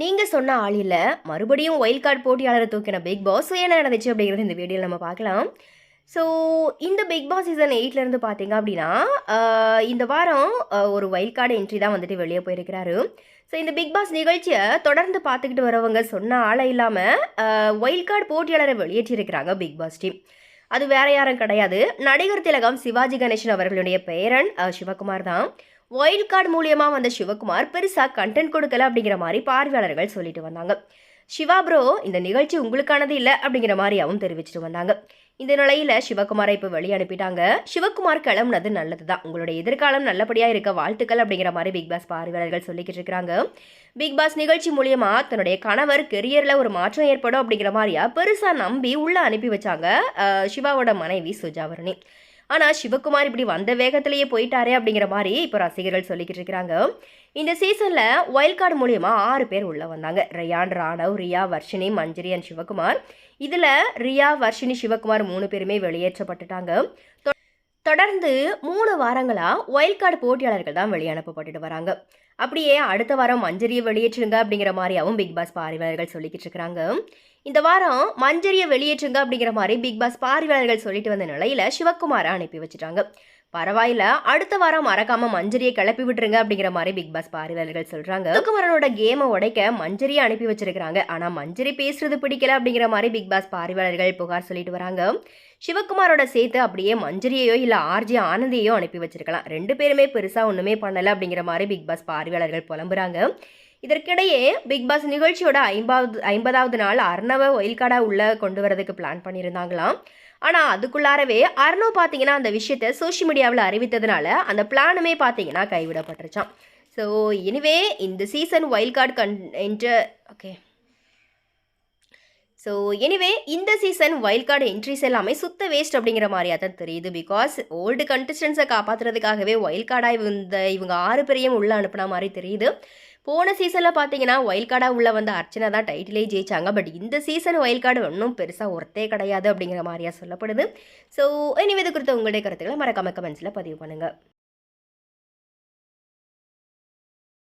நீங்கள் சொன்ன ஆளில் மறுபடியும் ஒயில்ட் கார்டு போட்டியாளரை தூக்கின பிக் பாஸ் என்ன நடந்துச்சு அப்படிங்கிறது இந்த வீடியோவில் நம்ம பார்க்கலாம். ஸோ இந்த பிக் பாஸ் சீசன் எயிட்லேருந்து பார்த்தீங்க அப்படின்னா இந்த வாரம் ஒரு ஒயில்ட் கார்டு என்ட்ரி தான் வந்துட்டு வெளியே போயிருக்கிறாரு. ஸோ இந்த பிக் பாஸ் நிகழ்ச்சியை தொடர்ந்து பார்த்துக்கிட்டு வரவங்க சொன்ன ஆளை இல்லாமல் ஒயில் கார்டு போட்டியாளரை வெளியேற்றியிருக்கிறாங்க பிக் பாஸ் டீம் அது வேற யாரும் கிடையாது. நடிகர் திலகம் சிவாஜி கணேசன் அவர்களுடைய பேரன் சிவகுமார் தான். ஒயில்ட் கார்டு மூலியமாக வந்த சிவகுமார் பெருசாக கண்டென்ட் கொடுக்கல அப்படிங்கிற மாதிரி பார்வையாளர்கள் சொல்லிட்டு வந்தாங்க. சிவா ப்ரோ இந்த நிகழ்ச்சி உங்களுக்கானது இல்லை அப்படிங்கிற மாதிரியாவும் தெரிவிச்சிட்டு வந்தாங்க. இந்த நிலையில சிவகுமாரை இப்போ வெளியே அனுப்பிட்டாங்க. சிவகுமார் கிளம்புனது நல்லது தான் உங்களுடைய எதிர்காலம் நல்லபடியாக இருக்க வாழ்த்துக்கள் அப்படிங்கிற மாதிரி பிக் பாஸ் பார்வையாளர்கள் சொல்லிக்கிட்டு இருக்கிறாங்க பிக் பாஸ் நிகழ்ச்சி மூலியமா தன்னுடைய கணவர் கெரியரில் ஒரு மாற்றம் ஏற்படும் அப்படிங்கிற மாதிரியா பெருசாக நம்பி உள்ளே அனுப்பி வச்சாங்க சிவாவோட மனைவி சுஜாவரணி. ஆனால் சிவகுமார் இப்படி வந்த வேகத்திலேயே போயிட்டாரே அப்படிங்கிற மாதிரி இப்போ ரசிகர்கள் சொல்லிக்கிட்டு இருக்கிறாங்க. இந்த சீசனில் ஒயில்ட் கார்டு மூலயமா ஆறு பேர் உள்ளே வந்தாங்க. ரயான் ராணவ் ரியா வர்ஷினி மஞ்சரி அண்ட் சிவகுமார். இதில் ரியா வர்ஷினி சிவகுமார் மூணு பேருமே வெளியேற்றப்பட்டுட்டாங்க. தொ- தொடர்ந்து மூணு வாரங்களாக ஒயில்ட் கார்டு போட்டியாளர்கள் தான் வெளியனுப்பப்பட்டுட்டு வராங்க. அப்படியே அடுத்த வாரம் மஞ்சரியை வெளியேற்றுங்க அப்படிங்கிற மாதிரியாவும் பிக் பாஸ் பார்வையாளர்கள் சொல்லிக்கிட்டு இருக்கிறாங்க. இந்த வாரம் மஞ்சரியை வெளியேற்றுங்க அப்படிங்கிற மாதிரி பிக் பாஸ் பார்வையாளர்கள் சொல்லிட்டு வந்த நிலையில சிவகுமாரை அனுப்பி வச்சுட்டாங்க. பரவாயில்ல அடுத்த வாரம் மறக்காம மஞ்சரியை கிளப்பி விட்டுருங்க அப்படிங்கிற மாதிரி பிக் பாஸ் பார்வையாளர்கள் சொல்றாங்க. சிவகுமாரனோட கேமை உடைக்க மஞ்சரியை அனுப்பி வச்சிருக்காங்க ஆனா மஞ்சரி பேசுறது பிடிக்கல அப்படிங்கிற மாதிரி பிக் பாஸ் பார்வையாளர்கள் புகார் சொல்லிட்டு வராங்க. சிவகுமாரோட சேர்த்து அப்படியே மஞ்சரியையோ இல்ல ஆர்ஜி ஆனந்தியையோ அனுப்பி வச்சிருக்கலாம். ரெண்டு பேருமே பெருசா ஒண்ணுமே பண்ணல அப்படிங்கிற மாதிரி பிக் பாஸ் பார்வையாளர்கள் புலம்புறாங்க. இதற்கிடையே பிக் பாஸ் நிகழ்ச்சியோட ஐம்பாவது ஐம்பதாவது நாள் அர்ணவ ஒயில்காடா உள்ளே கொண்டு வரதுக்கு பிளான் பண்ணியிருந்தாங்களாம். ஆனால் அதுக்குள்ளாரவே அர்ணவ் பார்த்தீங்கன்னா அந்த விஷயத்தை சோஷியல் மீடியாவில் அறிவித்ததுனால அந்த பிளானுமே பார்த்தீங்கன்னா கைவிடப்பட்டுருச்சான் ஸோ எனிவே இந்த சீசன் ஒயில்ட் கார்டு கன் என்ற ஓகே ஸோ எனிவே இந்த சீசன் வைல்ட் கார்டு என்ட்ரிஸ் எல்லாமே சுத்த வேஸ்ட் அப்படிங்கிற மாதிரியாக தான் தெரியுது. பிகாஸ் ஓல்டு கண்டஸ்டன்ஸை காப்பாற்றுறதுக்காகவே வைல்ட் கார்டாக இந்த இவங்க ஆறு பேரையும் உள்ளே அனுப்புன மாதிரி தெரியுது. போன சீசனில் பார்த்தீங்கன்னா ஒயில் கார்டாக உள்ள வந்த அர்ச்சனா தான் டைட்டிலே ஜெயிச்சாங்க. பட் இந்த சீசன் ஒயில் கார்டு ஒன்றும் பெருசாக ஒர்த்தே கிடையாது அப்படிங்கிற மாதிரியா சொல்லப்படுது. ஸோ எனிவே இது குறித்த உங்களுடைய கருத்துக்களை மறக்காம கமெண்ட்ஸில் பதிவு பண்ணுங்கள்